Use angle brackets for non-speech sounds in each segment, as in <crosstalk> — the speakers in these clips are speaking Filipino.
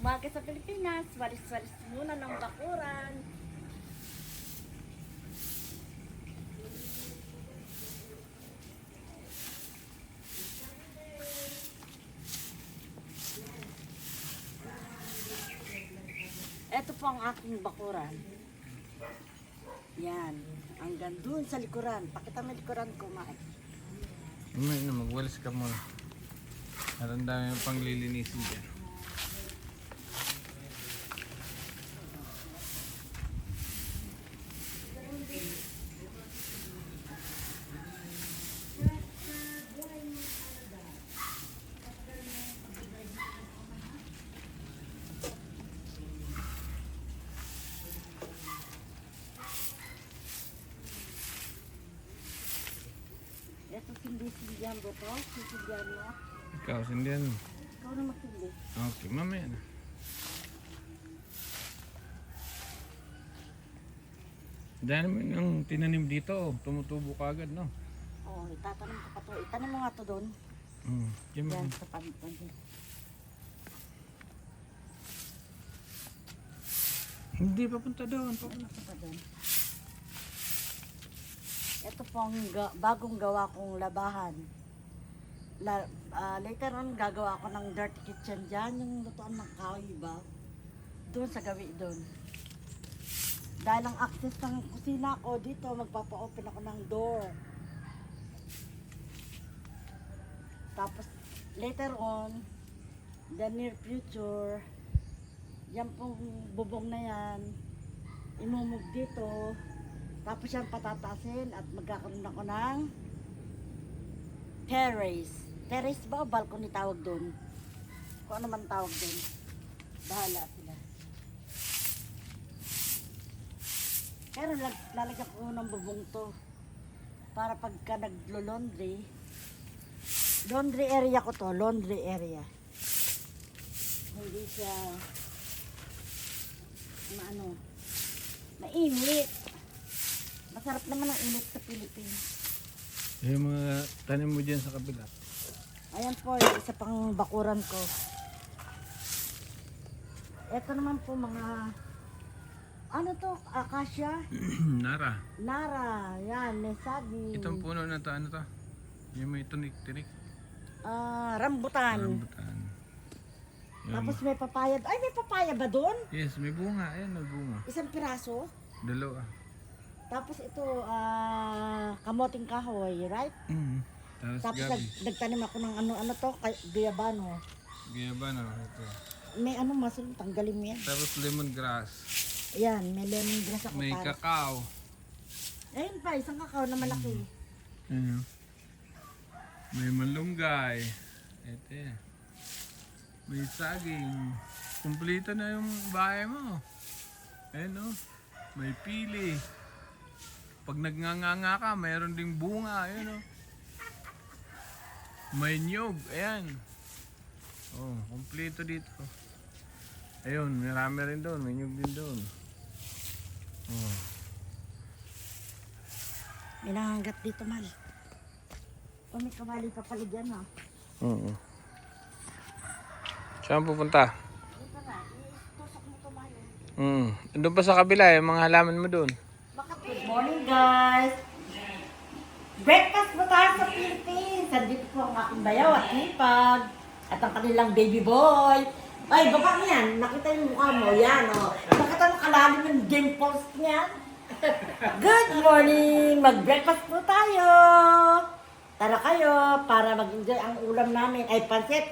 Umaga sa Pilipinas, walis-walis muna ng bakuran. Ito po ang aking bakuran. Yan. Hanggang dun sa likuran. Pakita mo likuran ko, Mike. Umay na, magwalis ka muna. At ang dami yung panglilinisin dyan. Sindi-sindihan mo to. Sisindihan mo. Ikaw, sindihan mo. Ikaw na magsindi. Okay, mamaya na. Dahil naman ang tinanim dito, tumutubo ka agad, no? Oo, oh, itatanong ko pa to. Itanim mo nga to doon. Mm. Diyan mo. Yan, sa pantan. Hindi, papunta doon. Papunta. Pa doon. Ito po ang ga- bagong gawa kong labahan. La, ah, later on, gagawa ko ng dirty kitchen dyan, yung lutuan ng kahoy ba? Doon sa gawi doon. Dahil ang access ng kusina ko dito, magpapa-open ako ng door. Tapos, later on, the near future, yan pong bubong na yan, imumog dito, tapos yan patatasin at magkakaroon ako ng terrace. Terrace ba o balcony tawag doon? Kung ano man tawag doon. Bahala sila. Pero lag, lalagyan ko ng bubong to. Para pagka naglo-laundry, laundry area ko to, laundry area. Hindi siya maano, mainit. Masarap naman ang init sa Pilipinas. Yung mga tanim mo dyan sa kabila. Ayan po, yung isa pang bakuran ko. Ito naman po mga, ano to, akasya, <clears throat> Nara. nara, yan, mesagi, Itong puno na to, ano to? Yung may tunik-tinik. ah, rambutan. Rambutan. Yan. Tapos may papaya, ay may papaya ba doon? Yes, may bunga. Ayan, may bunga. Isang piraso. Dalawa. Tapos ito, ah, kamoting kahoy, right? Mm. Tapos Tapos nag, gabi. nagtanim ako ng ano, ano to, kay, guyabano. Gayabano. Ito. May ano masul, tanggalin mo yan. Tapos lemongrass. Ayan, may lemongrass ako May para. kakao. Ayun pa, isang kakao na malaki. Ayan. May malunggay. Ito yan. May saging. Kumplito na yung bahay mo. Ayan o. May pili. Pag nagnganganga ka, mayroon ding bunga. Ayan o. May nyog. Ayan. Oh, kumplito dito. Ayun, marami rin doon. May nyog din doon. Oh. May nangangat dito, mal. O may kamali pa pala dyan, ha? Oo. Saan pupunta? Dito na, itusok mo to, mal. Mm. Doon pa sa kabila, yung mga halaman mo doon. Morning, guys! Breakfast po tayo sa Philippines! Andito po ang aking bayaw at hipag. At ang kanilang baby boy. Ay, baba mo yan. Nakita yung mukha mo. Yan, oh. Nakita mo kalalim yung dimples niya. <laughs> Good morning! Mag-breakfast po tayo! Tara kayo para mag-enjoy ang ulam namin. Ay, pansit,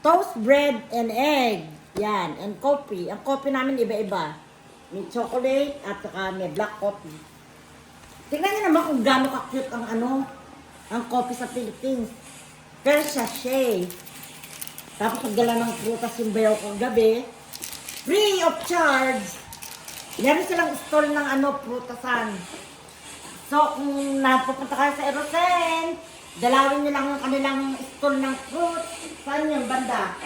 toast bread and egg. Yan, and coffee. Ang coffee namin iba-iba. May chocolate at saka may black coffee. Tingnan niyo naman kung gaano ka-cute ang ano, ang coffee sa Philippines. Pero sachet. Tapos nagdala ng prutas yung bayaw ko gabi. Free of charge. Meron silang stall ng ano, prutasan. So, kung napupunta kayo sa Erosen, dalawin niyo lang yung kanilang stall ng fruit. Saan yung banda?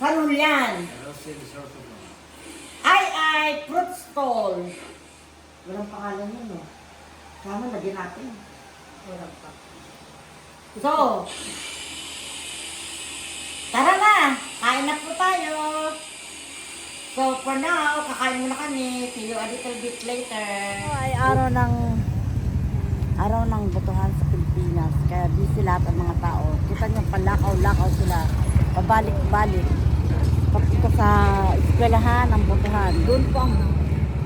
San Julian. Ay, ay, fruit stall. Walang pangalan yun, no? Sana lagyan natin. Walang pa. So, tara na! Kain na po tayo! kakain muna kami. See you a little bit later. ay araw ng araw ng botohan sa Pilipinas. Kaya busy lahat ang mga tao. Kita niyo palakaw-lakaw sila. Pabalik-balik. Papunta sa eskwelahan ng botohan. Doon po ang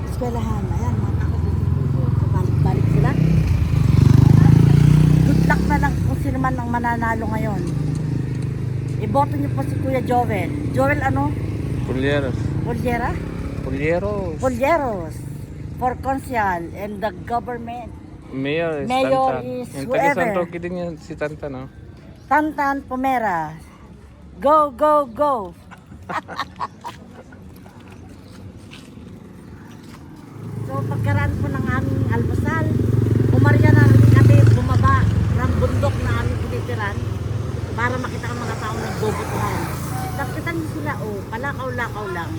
eskwelahan. Ayan, mga tao busy-busy. Pabalik-balik sila. Good luck na lang kung sino man ang mananalo ngayon. Iboto niyo po si Kuya Joel. Joel ano? Pulyeros. Poliera? Pulyeros. Polleros for Consial and the government. Mayor is Mayor Tantan. is Yung whoever. taga San Roque din yan, si Tantan, no? Tantan Pomera. Go, go, go. <laughs> so pagkaraan po ng aming almusal, umarya na rin kami bumaba ng bundok na aming tinitiran para makita ang mga tao nagbobotohan. Nakita niyo sila, oh, palakaw-lakaw lang.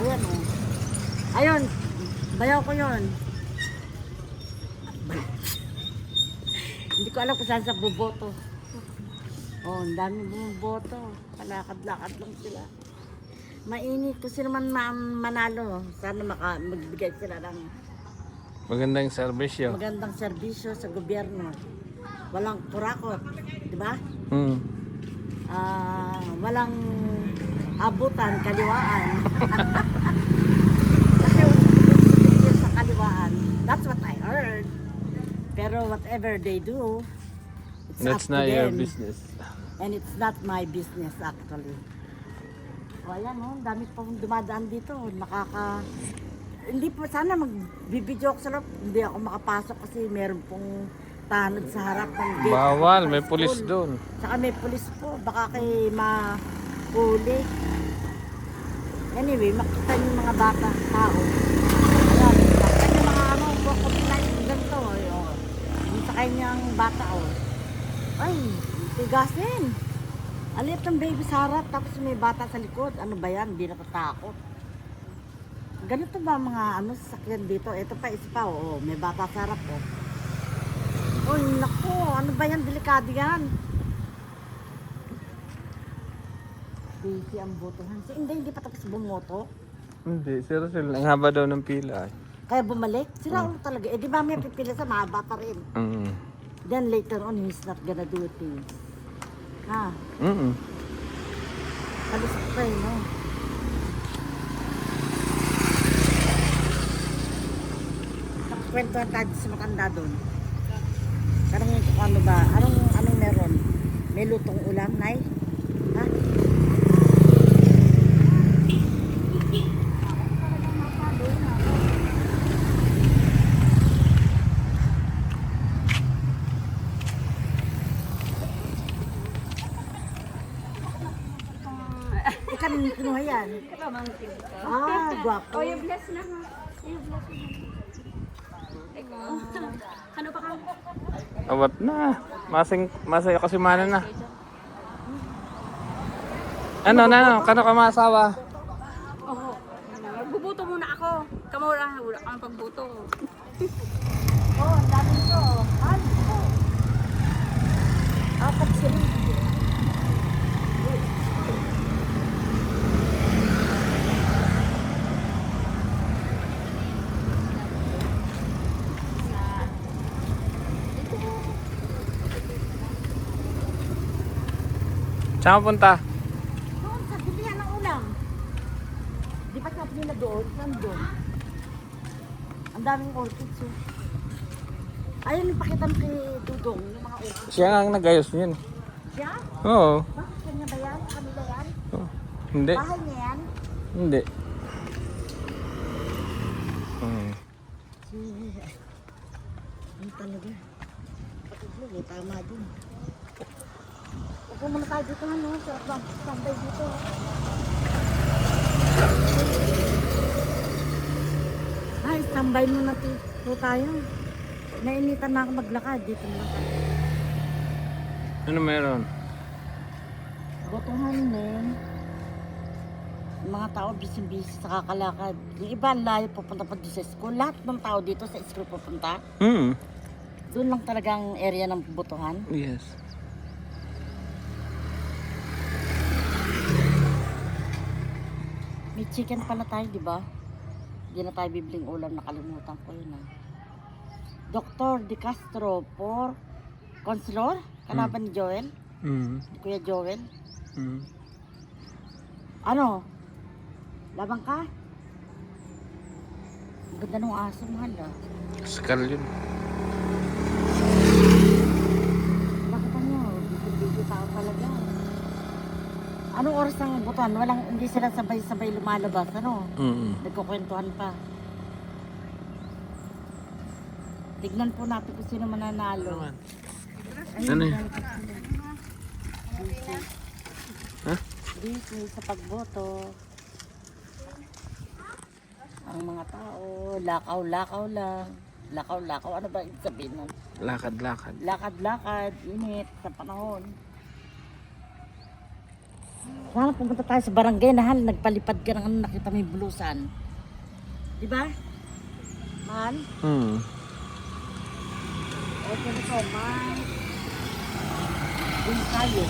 Ayan, oh. Ayun, bayaw ko yun. <laughs> Hindi ko alam kung saan sa boboto. Oh, ang dami bumoboto. Palakad-lakad lang sila. Mainit kung sino man ma- manalo. Sana maka, magbigay sila ng Magandang serbisyo. magandang serbisyo sa gobyerno. Walang kurakot, di ba? Hmm. Ah, walang abutan, kaliwaan. <laughs> Kasi sa kaliwaan. That's what I heard. Pero whatever they do, it's That's up to not your them. business. And it's not my business actually. O ayan o, ang dami pong dumadaan dito. Nakaka... Hindi po, sana magbibidyo ako sa loob. Hindi ako makapasok kasi meron pong tanod sa harap ng gate. Bawal, may pulis doon. Saka may pulis po. Baka kay mahuli. Anyway, makita niyo yung mga bata, tao. Ayan, makita niyo mga ano, kukumilain, ganito. Oh. Yung sa kanyang bata, oh. Ay, tigasin. Alit ng baby sa harap, tapos may bata sa likod. Ano ba yan? Hindi natatakot. Ganito ba mga ano sasakyan dito? Ito pa, isa pa, oh. May bata sa harap, oh. Uy, naku, ano ba yan? Delikado yan. Busy ang botohan. Si hindi, hindi pa tapos bumoto. Hindi, sir, sir. Ang haba daw ng pila. eh. Kaya bumalik. Sila ulo talaga. Eh, di ba may pipila sa mahaba pa rin. Mm. Then later on, he's not gonna do things. Ha? Mm. Kalusok pa eh, no? Nakakwentuhan tayo sa matanda doon. Kung ano ba, anong, anong meron? May lutong ulam, Nay? Ha? Ikan kinuha yan. Ah, gwapo. Oh, yung bless na nga. Yung bless na. Teka. ano pa ka? Awat na. Masing, masaya kasi mana na. Ano, na, ano, kano ka masawa? Oo. Magbubuto muna ako. Kamura, wala kang pagbuto. Oh, ang dami nito. Po? Apat sila. Saan punta? Doon, sa bilihan ng ulam. Di ba sabi nila doon? Nandun. Ang daming orchids. Oh. Ayun, ipakita mo kay Dudong yung mga orchids. Siya nga ang nagayos niyan. Siya? Oo. Bakit kanya ba yan? Kanila yan? Oh. Hindi. Bahay niya yan? Hindi. Mm. Ano talaga? Mo, may tama din. Upo muna tayo dito, ano? Lang. Standby dito. Ay, standby muna dito tayo. Nainitan na ako maglakad. Dito na tayo. Ano meron? Botohan. Yung mga tao busy-busy sa kakalakad. Yung iba layo pupunta pa sa school. Lahat ng tao dito sa school pupunta. Hmm. Doon lang talagang area ng botohan. Yes. May chicken pala tayo, di ba? Hindi na tayo bibling ulam, nakalimutan ko yun ah. Dr. De Castro for Consulor, kalaban ni Joel, Mm. ni Kuya Joel. Mm. Ano? Labang ka? Ang ganda ng aso, mahal ah. Skal yun. Nakita niyo, bibig tao talaga. Anong oras ng butuan? Walang, hindi sila sabay-sabay lumalabas, ano? Mm. Nagkukwentuhan pa. Tignan po natin kung sino mananalo. Ano yun? Ha? Busy sa pagboto. Ang mga tao, lakaw-lakaw lang. Lakaw-lakaw, ano ba ibig sabihin nun? Lakad-lakad. Lakad-lakad, init sa panahon. Sana pumunta tayo sa barangay na hal, nagpalipad ka ng ano, nakita mo yung bulusan. Di ba? Mahal? Mm. Ito na to, Mike. Doon tayo.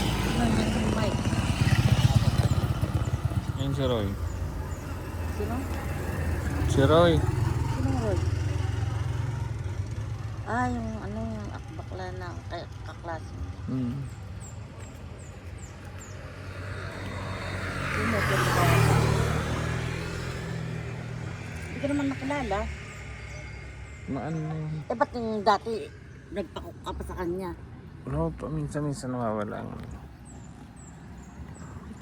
Yan si Roy. Sino? Si Roy. Sino yung Roy? Ah, yung ano, yung akbakla na kay- kaklase. Mm. Sino ito yung ba? Hindi ko naman nakilala. Maano? Eh, ba't yung dati nagpakok ka pa sa kanya? No, paminsan-minsan nawawala ang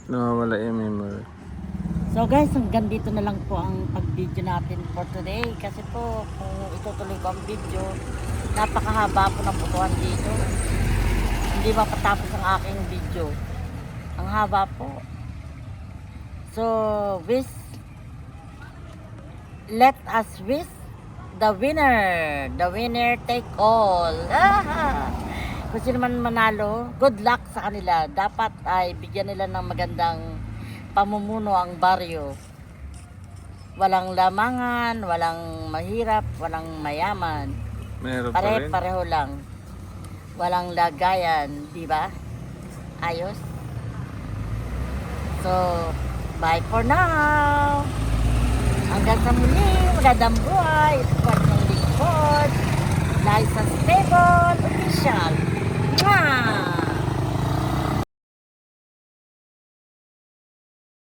Nawawala yung memory. So guys, hanggang dito na lang po ang pag-video natin for today. Kasi po, kung itutuloy ko ang video, napakahaba po ng butuhan dito. Hindi mapatapos ang aking video. Ang haba po. So, wish, let us wish the winner. The winner take all. Ah! <laughs> Kung sino man manalo, good luck sa kanila. Dapat ay bigyan nila ng magandang pamumuno ang baryo. Walang lamangan, walang mahirap, walang mayaman. Meron pa rin. Pare-pareho lang. Walang lagayan, di ba? Ayos. So, bye for now. Hanggang sa muli, magandang buhay. Ang inyong lingkod. License Stable Official. Mwah!